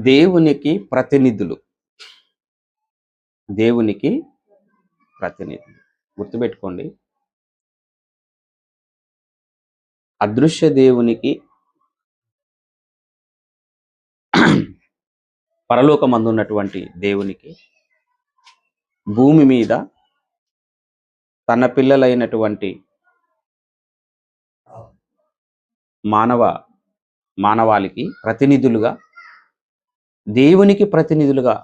దేవునికి ప్రతినిధులు. దేవునికి ప్రతినిధులు. గుర్తుపెట్టుకోండి. అదృశ్య దేవునికి పరలోకమందు ఉన్నటువంటి దేవునికి భూమి మీద తన పిల్లలైనటువంటి మానవ మానవాళికి ప్రతినిధులుగా దేవునికి ప్రతినిధులుగా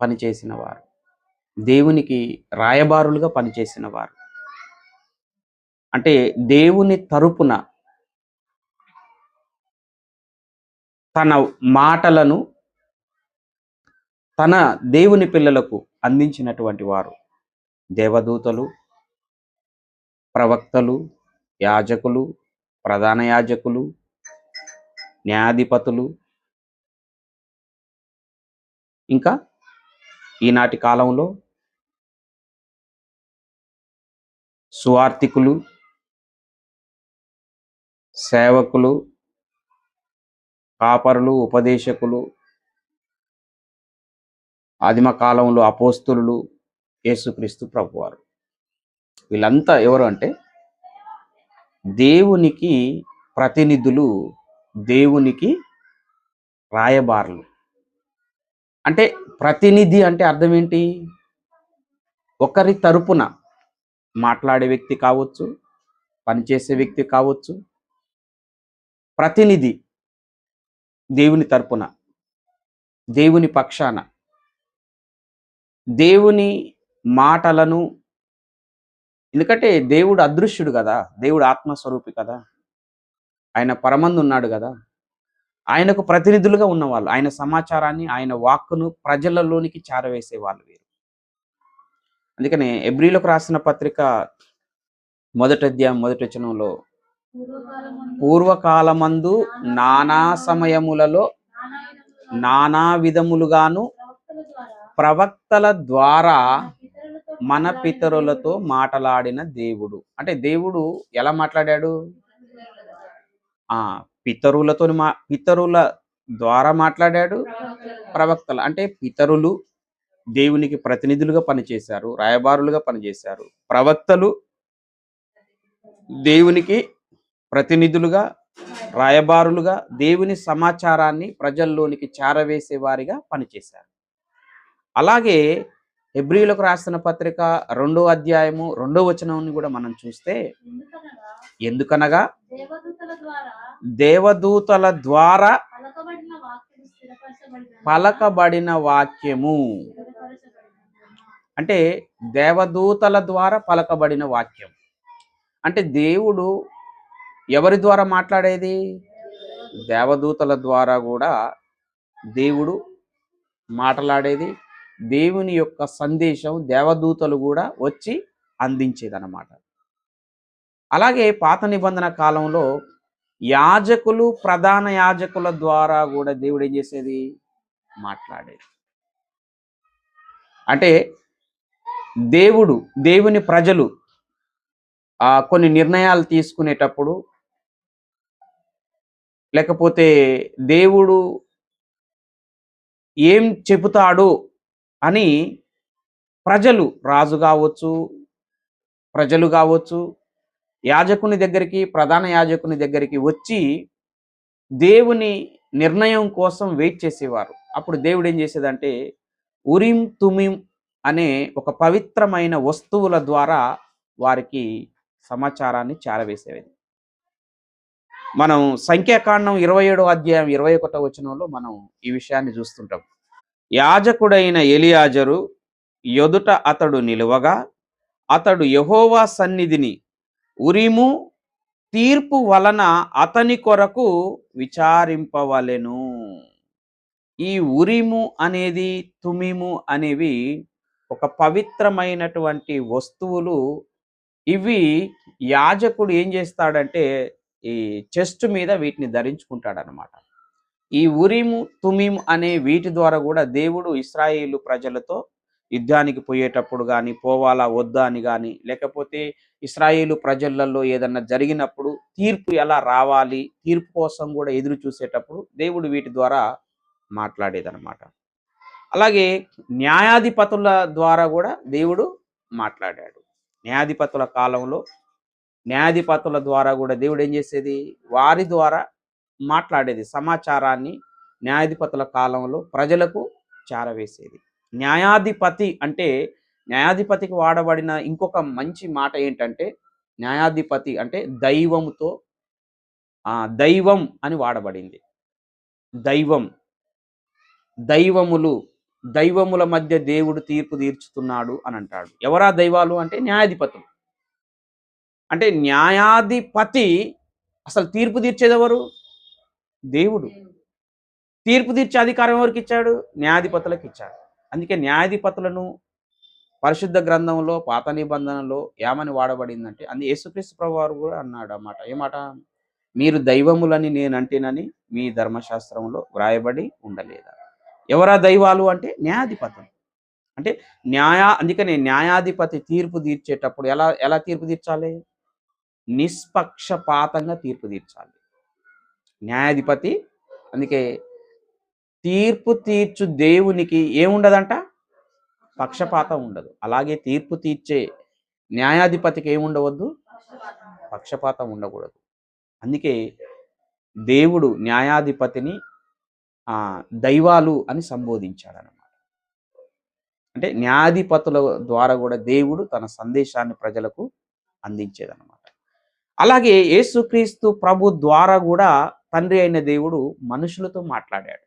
పనిచేసిన వారు దేవునికి రాయబారులుగా పనిచేసిన వారు అంటే దేవుని తరపున తన మాటలను తన దేవుని పిల్లలకు అందించినటువంటి వారు దేవదూతలు ప్రవక్తలు యాజకులు ప్రధాన యాజకులు న్యాయాధిపతులు ఇంకా ఈనాటి కాలంలో సువార్థికులు సేవకులు కాపరులు ఉపదేశకులు ఆదిమ కాలంలో అపోస్తులు యేసుక్రీస్తు ప్రభువారు. వీళ్ళంతా ఎవరు అంటే దేవునికి ప్రతినిధులు దేవునికి రాయబారులు. అంటే ప్రతినిధి అంటే అర్థం ఏంటి? ఒకరి తరపున మాట్లాడే వ్యక్తి కావచ్చు పనిచేసే వ్యక్తి కావచ్చు ప్రతినిధి దేవుని తరపున దేవుని పక్షాన. దేవుని మాటలను ఎందుకంటే దేవుడు అదృశ్యుడు కదా దేవుడు ఆత్మస్వరూపి కదా. ఆయన పరమందు ఉన్నాడు కదా. ఆయనకు ప్రతినిధులుగా ఉన్నవాళ్ళు. ఆయన సమాచారాన్ని ఆయన వాక్కును ప్రజలలోనికి చేరవేసే వాళ్ళు వీరు. అందుకనే ఎబ్రిలకు రాసిన పత్రిక మొదటి అధ్యాయం మొదటి వచనంలో పూర్వకాలమందు నానా సమయములలో నానా విధములుగాను ప్రవక్తల ద్వారా మన పితరులతో మాట్లాడిన దేవుడు. అంటే దేవుడు ఎలా మాట్లాడాడు? ఆ పితరులతో మా పితరుల ద్వారా మాట్లాడాడు ప్రవక్తలు. అంటే పితరులు దేవునికి ప్రతినిధులుగా పనిచేశారు రాయబారులుగా పనిచేశారు. ప్రవక్తలు దేవునికి ప్రతినిధులుగా రాయబారులుగా దేవుని సమాచారాన్ని ప్రజల్లోనికి చేరవేసే వారిగా పనిచేశారు. అలాగే హెబ్రిలకు రాసిన పత్రిక రెండో అధ్యాయము రెండో వచనం కూడా మనం చూస్తే ఎందుకనగా దేవదూతల ద్వారా పలకబడిన వాక్యము. అంటే దేవదూతల ద్వారా పలకబడిన వాక్యం. అంటే దేవుడు ఎవరి ద్వారా మాట్లాడేది? దేవదూతల ద్వారా కూడా దేవుడు మాట్లాడేది దేవుని యొక్క సందేశం దేవదూతలు కూడా వచ్చి అందించేదన్నమాట. అలాగే పాత నిబంధన కాలంలో యాజకులు ప్రధాన యాజకుల ద్వారా కూడా దేవుడు ఏం చేసేది? మాట్లాడేది. అంటే దేవుడు దేవుని ప్రజలు కొన్ని నిర్ణయాలు తీసుకునేటప్పుడు లేకపోతే దేవుడు ఏం చెబుతాడు అని ప్రజలు రాజు కావచ్చు ప్రజలు కావచ్చు యాజకుని దగ్గరికి ప్రధాన యాజకుని దగ్గరికి వచ్చి దేవుని నిర్ణయం కోసం వెయిట్ చేసేవారు. అప్పుడు దేవుడు ఏం చేసేదంటే ఉరిం తుమిం అనే ఒక పవిత్రమైన వస్తువుల ద్వారా వారికి సమాచారాన్ని చేరవేసేది మనం సంఖ్యాకాండం ఇరవై ఏడో అధ్యాయం ఇరవై ఒకటో వచనంలో మనం ఈ విషయాన్ని చూస్తుంటాం. యాజకుడైన ఎలియాజరు ఎదుట అతడు నిలువగా అతడు యహోవా సన్నిధిని ఉరిము తీర్పు వలన అతని కొరకు విచారింపవలెను. ఈ ఉరిము అనేది తుమిము అనేవి ఒక పవిత్రమైనటువంటి వస్తువులు. ఇవి యాజకుడు ఏం చేస్తాడంటే ఈ చెస్ట్ మీద వీటిని ధరించుకుంటాడనమాట. ఈ ఉరిము తుమిము అనే వీటి ద్వారా కూడా దేవుడు ఇస్రాయేలు ప్రజలతో యుద్ధానికి పోయేటప్పుడు కానీ పోవాలా వద్దా అని కానీ లేకపోతే ఇస్రాయేలు ప్రజలలో ఏదన్నా జరిగినప్పుడు తీర్పు ఎలా రావాలి తీర్పు కోసం కూడా ఎదురు చూసేటప్పుడు దేవుడు వీటి ద్వారా మాట్లాడేదన్నమాట. అలాగే న్యాయాధిపతుల ద్వారా కూడా దేవుడు మాట్లాడాడు. న్యాయాధిపతుల కాలంలో న్యాయాధిపతుల ద్వారా కూడా దేవుడు ఏం చేసేది? వారి ద్వారా మాట్లాడేది. సమాచారాన్ని న్యాయాధిపతుల కాలంలో ప్రజలకు చేరవేసేది. న్యాయాధిపతి అంటే న్యాయాధిపతికి వాడబడిన ఇంకొక మంచి మాట ఏంటంటే న్యాయాధిపతి అంటే దైవముతో ఆ, దైవం అని వాడబడింది. దైవం. దైవములు దైవముల మధ్య దేవుడు తీర్పు తీర్చుతున్నాడు అని అంటాడు. ఎవరా దైవాలు అంటే న్యాయాధిపతులు. అంటే న్యాయాధిపతి అసలు తీర్పు తీర్చేది ఎవరు? దేవుడు తీర్పు తీర్చే అధికారం ఎవరికి ఇచ్చాడు? న్యాయాధిపతులకు ఇచ్చాడు. అందుకే న్యాయాధిపతులను పరిశుద్ధ గ్రంథంలో పాత నిబంధనలో ఏమని వాడబడిందంటే అందు యేసుక్రీస్తు ప్రభువారు కూడా అన్నాడు అన్నమాట ఏమాట మీరు దైవములని నేను అంటేనని మీ ధర్మశాస్త్రంలో వ్రాయబడి ఉండలేదా? ఎవరా దైవాలు అంటే? న్యాయాధిపతులు. అంటే న్యాయ అందుకనే న్యాయాధిపతి తీర్పు తీర్చేటప్పుడు ఎలా ఎలా తీర్పు తీర్చాలి? నిష్పక్షపాతంగా తీర్పు తీర్చాలి. న్యాయాధిపతి. అందుకే తీర్పు తీర్చు దేవునికి ఏముండదంట? పక్షపాతం ఉండదు. అలాగే తీర్పు తీర్చే న్యాయాధిపతికి ఏముండవద్దు? పక్షపాతం ఉండకూడదు. అందుకే దేవుడు న్యాయాధిపతిని దైవాలు అని సంబోధించాడు అన్నమాట అంటే న్యాయాధిపతుల ద్వారా కూడా దేవుడు తన సందేశాన్ని ప్రజలకు అందించేదన్నమాట. అలాగే యేసుక్రీస్తు ప్రభు ద్వారా కూడా తండ్రి అయిన దేవుడు మనుషులతో మాట్లాడాడు.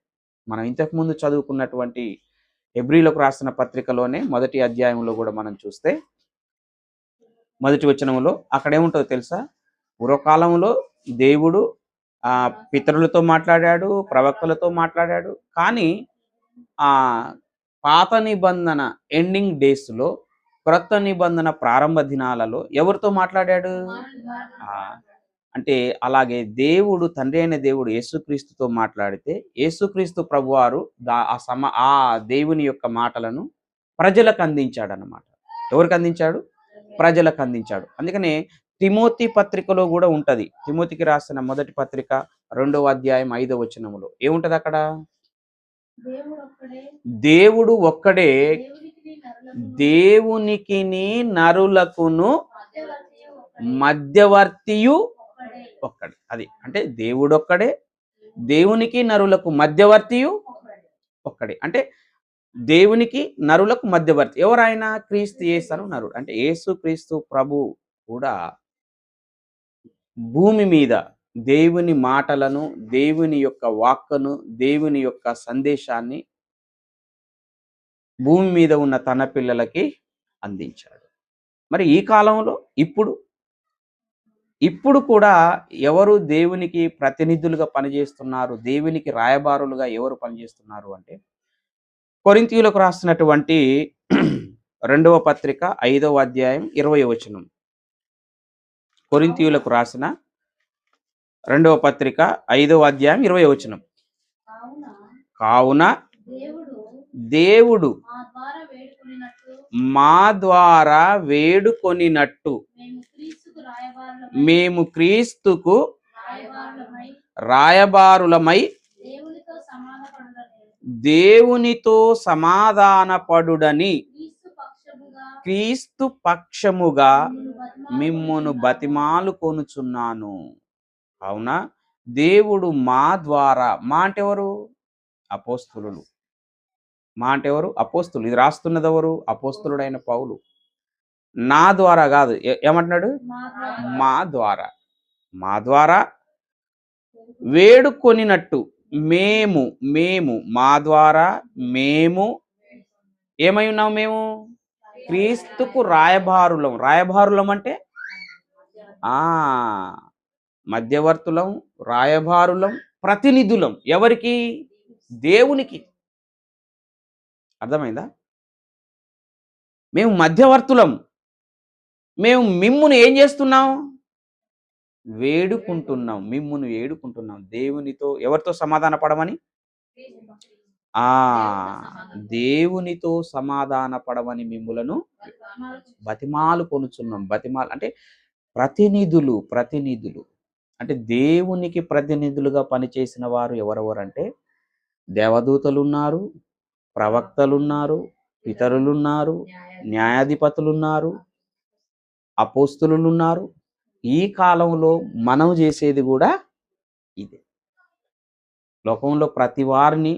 మనం ఇంతకుముందు చదువుకున్నటువంటి ఎబ్రిలకు రాసిన పత్రికలోనే మొదటి అధ్యాయంలో కూడా మనం చూస్తే మొదటి వచనంలో అక్కడ ఏముంటుందో తెలుసా? పూర్వకాలంలో దేవుడు ఆ పితరులతో మాట్లాడాడు ప్రవక్తలతో మాట్లాడాడు. కానీ ఆ పాత నిబంధన ఎండింగ్ డేస్లో క్రొత్త నిబంధన ప్రారంభ దినాలలో ఎవరితో మాట్లాడాడు? అంటే అలాగే దేవుడు తండ్రి అయిన దేవుడు యేసుక్రీస్తుతో మాట్లాడితే యేసుక్రీస్తు ప్రభువారు ఆ సమ ఆ దేవుని యొక్క మాటలను ప్రజలకు అందించాడు అన్నమాట ఎవరికి అందించాడు? ప్రజలకు అందించాడు. అందుకనే తిమోతి పత్రికలో కూడా ఉంటుంది. తిమోతికి రాసిన మొదటి పత్రిక రెండవ అధ్యాయం ఐదవ వచనములో. ఏముంటది అక్కడ? దేవుడు ఒక్కడే దేవునికి నరులకును మధ్యవర్తియు ఒక్కడే. అది అంటే దేవుడు ఒక్కడే దేవునికి నరులకు మధ్యవర్తియు ఒక్కడే. ఒక్కడే అంటే దేవునికి నరులకు మధ్యవర్తి ఎవరైనా క్రీస్తు యేసను నరుడు అంటే యేసు క్రీస్తు ప్రభు కూడా భూమి మీద దేవుని మాటలను దేవుని యొక్క వాక్కును దేవుని యొక్క సందేశాన్ని భూమి మీద ఉన్న తన పిల్లలకి అందించాడు మరి ఈ కాలంలో ఇప్పుడు ఇప్పుడు కూడా ఎవరు దేవునికి ప్రతినిధులుగా పనిచేస్తున్నారు దేవునికి రాయబారులుగా ఎవరు పనిచేస్తున్నారు అంటే కొరింతీయులకు రాసినటువంటి రెండవ పత్రిక ఐదవ అధ్యాయం ఇరవై వచనం. కొరింతీయులకు రాసిన రెండవ పత్రిక ఐదవ అధ్యాయం ఇరవై వచనం. కావున దేవుడు మా ద్వారా వేడుకొనినట్టు మేము క్రీస్తుకు రాయబారులమై దేవునితో సమాధానపడుడని క్రీస్తు పక్షముగా మిమ్మును. బతిమాలు కొనుచున్నాను అవునా? దేవుడు మా ద్వారా మా అంటే ఎవరు అపోస్తులు. మా అంటే ఎవరు అపోస్తులు. ఇది రాస్తున్నది ఎవరు అపోస్తులుడైన పౌలు. నా ద్వారా కాదు. ఏమంటున్నాడు? మా ద్వారా. మా ద్వారా వేడుకొనినట్టు మేము మేము మా ద్వారా మేము ఏమై ఉన్నాం మేము? క్రీస్తుకు రాయబారులం. రాయబారులం అంటే? ఆ మధ్యవర్తులం రాయబారులం ప్రతినిధులం. ఎవరికి? దేవునికి. అర్థమైందా? మేము మధ్యవర్తులం. మేము మిమ్మును ఏం చేస్తున్నాం? వేడుకుంటున్నాం. మిమ్మును వేడుకుంటున్నాం దేవునితో ఎవరితో సమాధాన పడమని ఆ దేవునితో సమాధాన పడమని మిమ్ములను బతిమాలు కొనుచున్నాం. బతిమాలు అంటే ప్రతినిధులు ప్రతినిధులు. అంటే దేవునికి ప్రతినిధులుగా పనిచేసిన వారు ఎవరెవరంటే దేవదూతలున్నారు ప్రవక్తలున్నారు ఇతరులున్నారు న్యాయాధిపతులున్నారు అపోస్తులు ఉన్నారు. ఈ కాలంలో మనం చేసేది కూడా ఇదే. లోకంలో ప్రతి వారిని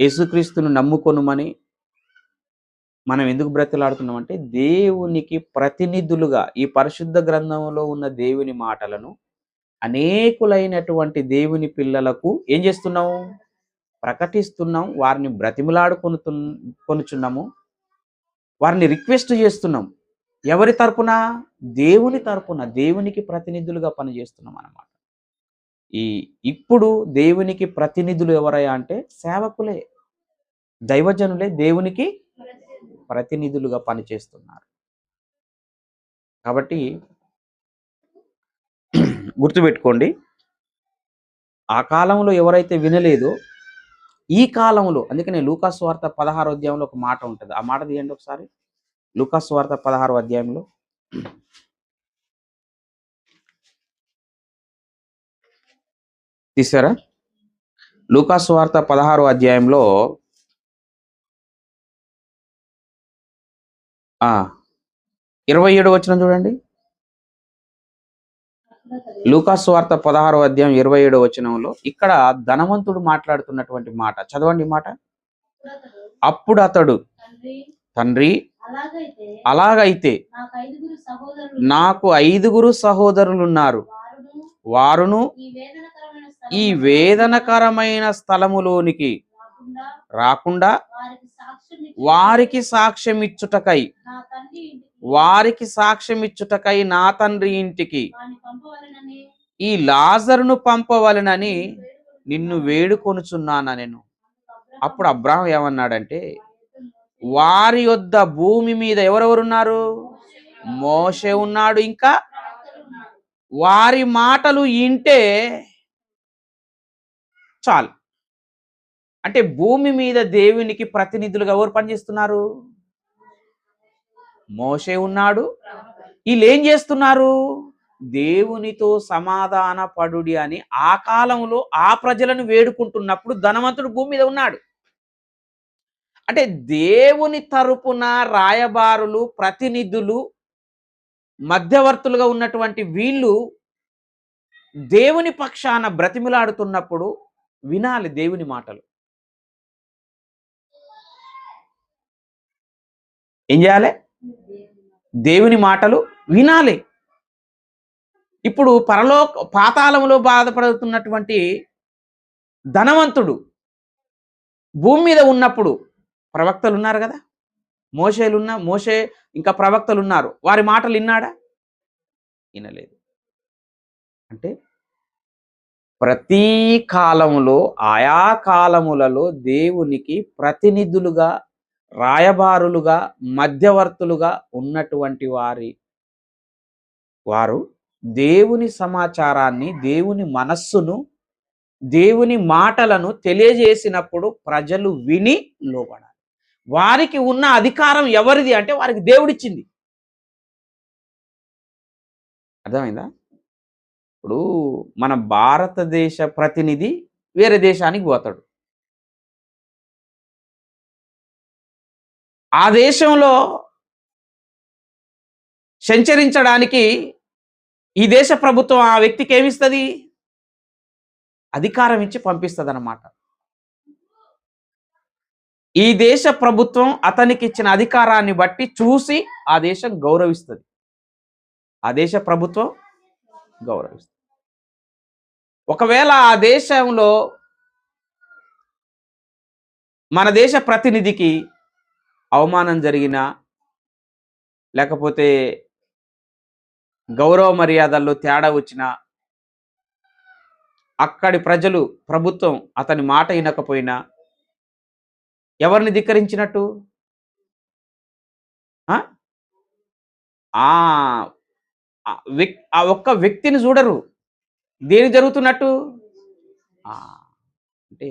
యేసుక్రీస్తును నమ్ముకొనుమని మనం ఎందుకు బ్రతిలాడుతున్నామంటే దేవునికి ప్రతినిధులుగా ఈ పరిశుద్ధ గ్రంథంలో ఉన్న దేవుని మాటలను అనేకులైనటువంటి దేవుని పిల్లలకు ఏం చేస్తున్నాము ప్రకటిస్తున్నాం. వారిని బ్రతిమలాడుకొని కొనుచున్నాము. వారిని రిక్వెస్ట్ చేస్తున్నాం. ఎవరి తరపున? దేవుని తరపున దేవునికి ప్రతినిధులుగా పనిచేస్తున్నాం అన్నమాట. ఈ ఇప్పుడు దేవునికి ప్రతినిధులు ఎవరయ్యా అంటే సేవకులే. దైవజనులే దేవునికి ప్రతినిధులుగా పనిచేస్తున్నారు. కాబట్టి గుర్తుపెట్టుకోండి. ఆ కాలంలో ఎవరైతే వినలేదో ఈ కాలంలో అందుకనే లూకాస్ వార్త పదహారు అధ్యాయంలో ఒక మాట ఉంటుంది. ఆ మాట తీయండి ఒకసారి. లూకాస్ వార్త పదహారు అధ్యాయంలో. తీసారా లూకాస్ వార్త పదహారు అధ్యాయంలో ఆ ఇరవై ఏడు వచ్చిన చూడండి. లూకాస్ వార్త పదహారో అధ్యాయం ఇరవై ఏడో వచనంలో ఇక్కడ ధనవంతుడు మాట్లాడుతున్నటువంటి మాట. చదవండి మాట. అప్పుడు అతడు తండ్రి అలాగైతే నాకు ఐదుగురు సహోదరులు సహోదరులున్నారు. వారును ఈ వేదనకరమైన స్థలములోనికి రాకుండా వారికి సాక్ష్యం ఇచ్చుటకై వారికి సాక్ష్యం ఇచ్చుటకై నా తండ్రి ఇంటికి. ఈ లాజరును పంపవలనని నిన్ను వేడుకొనుచున్నానా నేను? అప్పుడు అబ్రాహం ఏమన్నాడంటే వారి యొద్ద భూమి మీద ఎవరెవరున్నారు? మోషే ఉన్నాడు ఇంకా. వారి మాటలు ఇంటే చాలు. అంటే భూమి మీద దేవునికి ప్రతినిధులుగా ఎవరు పనిచేస్తున్నారు? మోషే ఉన్నాడు. వీళ్ళు ఏం చేస్తున్నారు? దేవునితో సమాధాన పడుడి అని ఆ కాలంలో ఆ ప్రజలను వేడుకుంటున్నప్పుడు ధనవంతుడు భూమి మీద ఉన్నాడు. అంటే దేవుని తరపున రాయబారులు ప్రతినిధులు మధ్యవర్తులుగా ఉన్నటువంటి వీళ్ళు దేవుని పక్షాన బ్రతిమిలాడుతున్నప్పుడు వినాలి దేవుని మాటలు. ఏం చేయాలి? దేవుని మాటలు వినాలి. ఇప్పుడు పరలోక పాతాళంలో బాధపడుతున్నటువంటి ధనవంతుడు భూమి మీద ఉన్నప్పుడు ప్రవక్తలు ఉన్నారు కదా? మోసేలు ఉన్న మోషే ఇంకా ప్రవక్తలు ఉన్నారు వారి మాటలు విన్నాడా? వినలేదు. అంటే ప్రతి కాలంలో ఆయా కాలములలో దేవునికి ప్రతినిధులుగా రాయబారులుగా మధ్యవర్తులుగా ఉన్నటువంటి వారి వారు దేవుని సమాచారాన్ని దేవుని మనస్సును దేవుని మాటలను తెలియజేసినప్పుడు ప్రజలు విని లోబడాలి. వారికి ఉన్న అధికారం ఎవరిది అంటే వారికి దేవుడిచ్చింది. అర్థమైందా? ఇప్పుడు మన భారతదేశ ప్రతినిధి వేరే దేశానికి పోతాడు. ఆ దేశంలో సంచరించడానికి ఈ దేశ ప్రభుత్వం ఆ వ్యక్తికి ఏమిస్తుంది? అధికారం ఇచ్చి పంపిస్తుంది అన్నమాట ఈ దేశ ప్రభుత్వం అతనికి ఇచ్చిన అధికారాన్ని బట్టి చూసి ఆ దేశం గౌరవిస్తుంది. ఆ దేశ ప్రభుత్వం గౌరవిస్తుంది. ఒకవేళ ఆ దేశంలో మన దేశ ప్రతినిధికి అవమానం జరిగినా లేకపోతే గౌరవ మర్యాదల్లో తేడా వచ్చినా అక్కడి ప్రజలు ప్రభుత్వం అతని మాట వినకపోయినా ఎవరిని ధిక్కరించినట్టు? ఆ? ఆ ఒక్క వ్యక్తిని చూడరు. దేని జరుగుతున్నట్టు? అంటే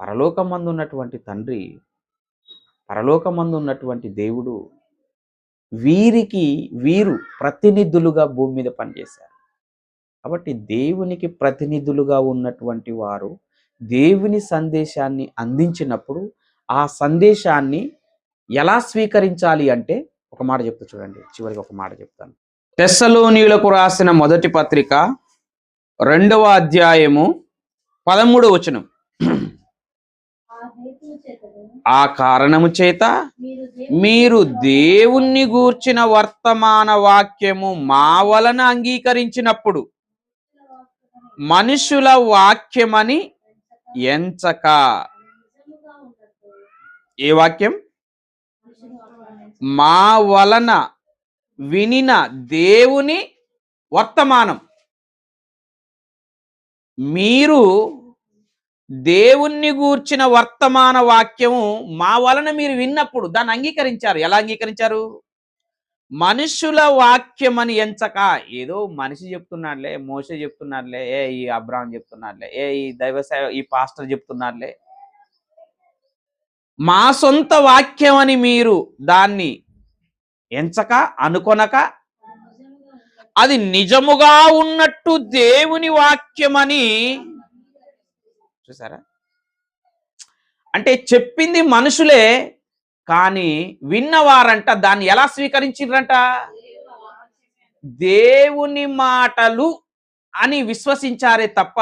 పరలోకం ఉన్నటువంటి తండ్రి పరలోకమందు ఉన్నటువంటి దేవుడు వీరికి వీరు ప్రతినిధులుగా భూమి మీద పనిచేశారు. కాబట్టి దేవునికి ప్రతినిధులుగా ఉన్నటువంటి వారు దేవుని సందేశాన్ని అందించినప్పుడు ఆ సందేశాన్ని ఎలా స్వీకరించాలి అంటే ఒక మాట చెప్తా చూడండి. చివరికి ఒక మాట చెప్తాను. టెస్సలోనియులకు రాసిన మొదటి పత్రిక రెండవ అధ్యాయము పదమూడు వచనం. ఆ కారణము చేత మీరు దేవుణ్ణి గూర్చిన వర్తమాన వాక్యము మా వలన అంగీకరించినప్పుడు మనుషుల వాక్యమని ఎంచక. ఏ వాక్యం? మా వలన వినిన దేవుని వర్తమానం. మీరు దేవుణ్ణి గూర్చిన వర్తమాన వాక్యము మా వలన మీరు విన్నప్పుడు దాన్ని అంగీకరించారు. ఎలా అంగీకరించారు? మనుషుల వాక్యమని ఎంచక. ఏదో మనిషి చెప్తున్నాడులే మోసే చెప్తున్నాడులే ఏ ఈ అబ్రాహం చెప్తున్నాడులే ఏ ఈ దైవ ఈ పాస్టర్ చెప్తున్నాడులే. మా సొంత వాక్యమని మీరు దాన్ని ఎంచక అనుకొనక అది నిజముగా ఉన్నట్టు దేవుని వాక్యమని చూసారా? అంటే చెప్పింది మనుషులే కానీ విన్నవారంట దాన్ని ఎలా స్వీకరించిండ్రంట దేవుని మాటలు అని విశ్వసించారే తప్ప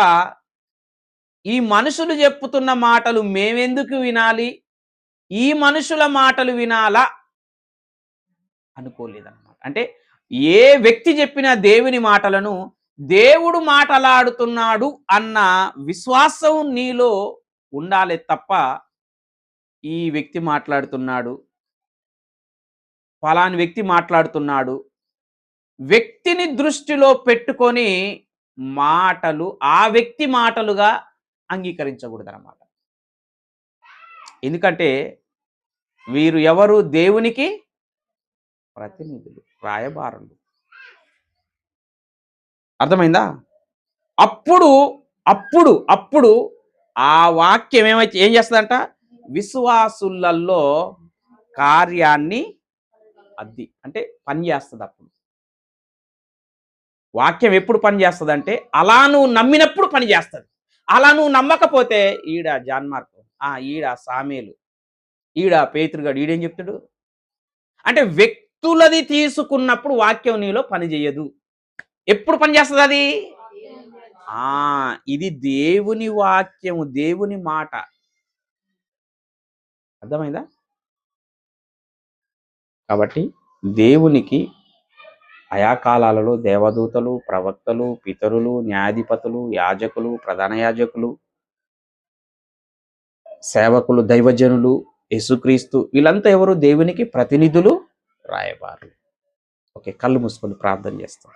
ఈ మనుషులు చెప్పుతున్న మాటలు మేమెందుకు వినాలి? ఈ మనుషుల మాటలు వినాలా? అనుకోలేదన్నమాట. అంటే ఏ వ్యక్తి చెప్పిన దేవుని మాటలను దేవుడు మాటలాడుతున్నాడు అన్న విశ్వాసం నీలో ఉండాలి తప్ప ఈ వ్యక్తి మాట్లాడుతున్నాడు. ఫలాని వ్యక్తి మాట్లాడుతున్నాడు. వ్యక్తిని దృష్టిలో పెట్టుకొని మాటలు ఆ వ్యక్తి మాటలుగా అంగీకరించకూడదు అన్నమాట ఎందుకంటే వీరు ఎవరు? దేవునికి ప్రతినిధులు రాయబారులు. అర్థమైందా? అప్పుడు అప్పుడు అప్పుడు ఆ వాక్యం ఏమైతే ఏం చేస్తుందంట? విశ్వాసులలో కార్యాన్ని అద్ది అంటే పని చేస్తుంది అప్పుడు. వాక్యం ఎప్పుడు పని చేస్తుంది అంటే అలా నువ్వు నమ్మినప్పుడు పని చేస్తుంది. అలా నువ్వు నమ్మకపోతే ఈడ జాన్మార్కు ఆ ఈడ సామేలు ఈడ పేతృగాడు ఈడేం చెప్తాడు? అంటే వ్యక్తులది తీసుకున్నప్పుడు వాక్యం నీలో పని చేయదు. ఎప్పుడు పని చేస్తుంది అది? ఇది దేవుని వాక్యము దేవుని మాట. అర్థమైందా? కాబట్టి దేవునికి ఆయా కాలాలలో దేవదూతలు ప్రవక్తలు పితరులు న్యాయాధిపతులు యాజకులు ప్రధాన యాజకులు సేవకులు దైవజనులు యేసుక్రీస్తు వీళ్ళంతా ఎవరు? దేవునికి ప్రతినిధులు రాయబారులు. ఓకే కళ్ళు మూసుకొని ప్రార్థన చేస్తాం.